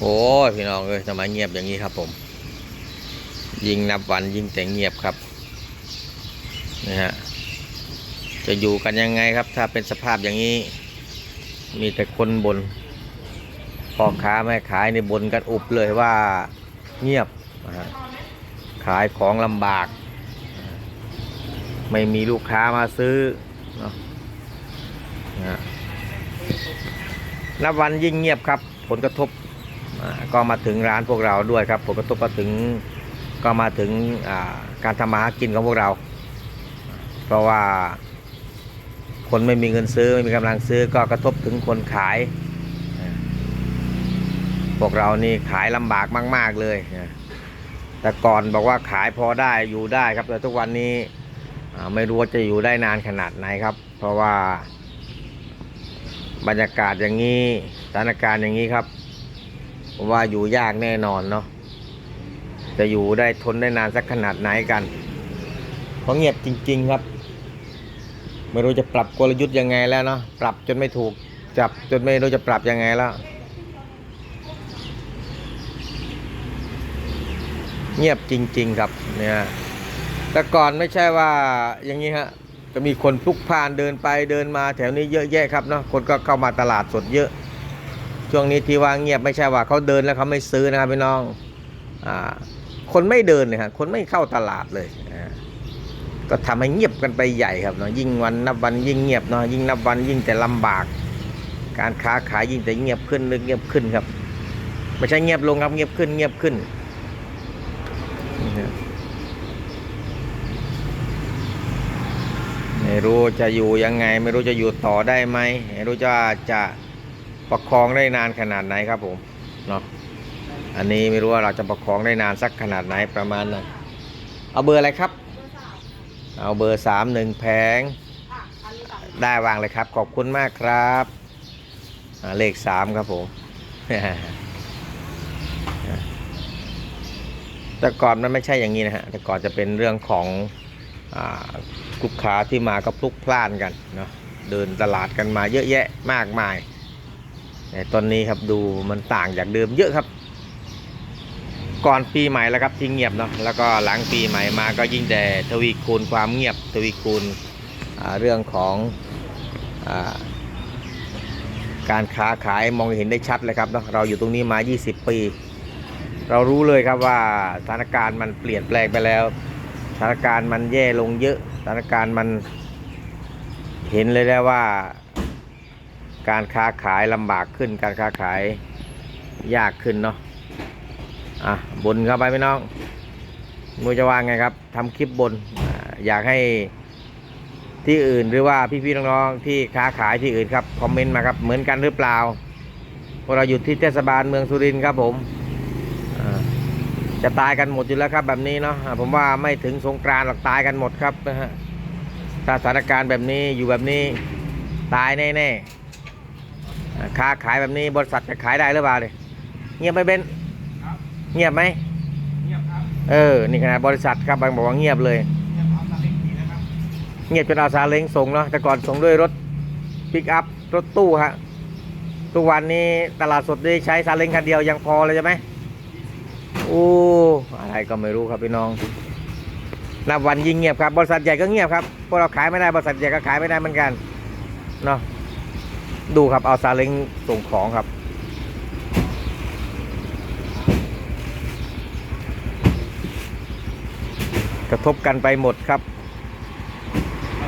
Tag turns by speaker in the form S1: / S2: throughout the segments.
S1: โอ้ยพี่น้องเอ้ยทำไมเงียบอย่างนี้ครับผม ยิ่งนับวันยิ่งแต่เงียบครับนี่ฮะจะอยู่กันยังไงครับ ถ้าเป็นสภาพอย่างนี้ มีแต่คนบนพ่อค้าแม่ขายในบนกันอุบเลยว่าเงียบนะฮะขายของลำบาก ไม่มีลูกค้ามาซื้อเนาะนะฮะนับวันยิ่งเงียบครับ ผลกระทบ ก็มาถึงร้านพวกเราด้วยครับผลกระทบมาถึงก็มาถึงการทำมาหากินของพวกเรา เพราะว่าคนไม่มีเงินซื้อไม่มีกำลังซื้อก็กระทบถึงคนขาย พวกเรานี่ขายลำบากมาก ๆเลย แต่ก่อนบอกว่าขายพอได้อยู่ได้ครับแต่ทุกวันนี้ไม่รู้ว่าจะอยู่ได้นานขนาดไหนครับ เพราะว่าบรรยากาศอย่างนี้สถานการณ์อย่างนี้ครับ ผมว่าอยู่ยากแน่นอนเนาะจะอยู่ได้ทนได้นานสักขนาดไหนกันเพราะเงียบจริง ๆ ครับไม่รู้จะปรับกลยุทธ์ยังไงแล้วเนาะปรับจนไม่ถูกจับจนไม่รู้จะปรับยังไงแล้วเงียบจริง ๆ ครับเนี่ยแต่ก่อนไม่ใช่ว่าอย่างนี้ฮะจะมีคนพลุกพล่านเดินไปเดินมาแถวนี้เยอะแยะครับเนาะคนก็เข้ามาตลาดสดเยอะ ช่วงนี้ที่ว่าเงียบไม่ใช่ว่าเขาเดินแล้วเขาไม่ซื้อนะครับพี่น้องอ่าคนไม่เดินเลยฮะคนไม่เข้าตลาดเลยอ่าก็ทำให้เงียบกันไปใหญ่ครับเนาะยิ่งวันนับวันยิ่งเงียบเนาะยิ่งนับวันยิ่งแต่ลำบาก การค้าขายยิ่งแต่เงียบขึ้นเงียบขึ้นครับไม่ใช่เงียบลงครับเงียบขึ้น เงียบขึ้นไม่รู้จะอยู่ยังไง ไม่รู้จะอยู่ต่อได้ไหมไม่รู้จะจะ ประคองได้นานขนาดไหนครับผมเนาะอันนี้ไม่รู้ว่าเราจะประคองได้นานสักขนาดไหนประมาณนั้นเอาเบอร์อะไรครับ เอาเบอร์สามหนึ่งแผงได้วางเลยครับ ขอบคุณมากครับเลขสามครับผมแต่ก่อนมันไม่ใช่อย่างนี้นะฮะแต่ก่อนจะเป็นเรื่องของอลูกค้าที่มาก็พลุกพล่านกันเนาะเดินตลาดกันมาเยอะแยะมากมาย แต่ตอนนี้ครับดูมันต่างจากเดิมเยอะครับ ก่อนปีใหม่แล้วครับที่เงียบเนาะแล้วก็หลังปีใหม่มาก็ยิ่งแต่ทวีคูณความเงียบทวีคูณเรื่องของอการค้าขายมองเห็นได้ชัดเลยครับเนาะเราอยู่ตรงนี้มา 20 ปี เรารู้เลยครับว่าสถานการณ์มันเปลี่ยนแปลงไปแล้วสถานการณ์มันแย่ลงเยอะสถานการณ์มันเห็นเลยแล้วว่า การค้าขายลำบากขึ้น การค้าขายยากขึ้นเนาะอะบนเข้าไปพี่น้องมูจะว่าไงครับทำคลิปบนออยากให้ที่อื่นหรือว่าพี่ๆน้องๆที่ค้าขายที่อื่นครับคอมเมนต์มาครับเหมือนกันหรือเปล่าพวกเราอยู่ที่เทศบาลเมืองสุรินทร์ครับผมจะตายกันหมดอยู่แล้วครับแบบนี้เนาะผมว่าไม่ถึงสงกรานต์หรอกตายกันหมดครับนะฮะถ้าสถานการณ์แบบนี้อยู่แบบนี้ตายแน่ๆอ่ ค้าขายแบบนี้บริษัทจะขายได้หรือเปล่าเนี่ยเงียบไปเบนเงียบไหม
S2: เงียบครับ
S1: เออนี่ขนาดบริษัทครับบางบอกว่าเงียบเลย
S2: เงียบเอาตาเล็กทีนะครับ
S1: เงียบจนเอาซาเล้งส่งเนาะแต่ก่อนส่งด้วยรถปิกอัพรถตู้ฮะทุกวันนี้ตลาดสดได้ใช้ซาเล้งคันเดียวยังพอเลยใช่ไหมโอ้อะไรก็ไม่รู้ครับพี่น้องนับวันยิ่งเงียบครับบริษัทใหญ่ก็เงียบครับพวกเราขายไม่ได้บริษัทใหญ่ก็ขายไม่ได้เหมือนกันเนาะ ดูครับ เอาซาเล้งส่งของครับ กระทบกันไปหมดครับ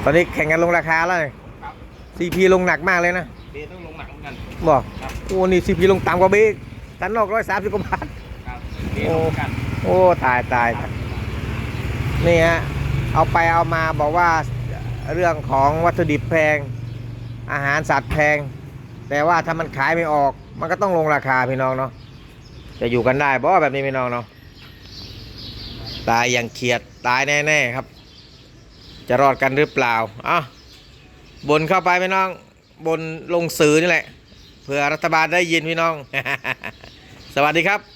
S1: ตอนนี้แข่งกันลงราคาแล้ว
S2: ครับ
S1: ซีพีลงหนักมากเลยนะ
S2: เบต้องลงหนักเหมือนกัน
S1: บอก
S2: ครับ
S1: โอ้นี่ซีพีลงต่ำกว่าเบกตันนอกร้อยสามสิบกว่าบาท
S2: ครับเบลงเหมือนกัน
S1: โอ้ตายตายนี่ฮะเอาไปเอามาบอกว่าเรื่องของวัตถุดิบแพง อาหารสัตว์แพง แต่ว่าถ้ามันขายไม่ออก มันก็ต้องลงราคาพี่น้องเนาะจะอยู่กันได้เพราะแบบนี้พี่น้องเนาะตายอย่างเขียดตายแน่ๆครับ จะรอดกันหรือเปล่าอะบนเข้าไปพี่น้อง บนลงสื่อนี่แหละเพื่อรัฐบาลได้ยินพี่น้อง สวัสดีครับ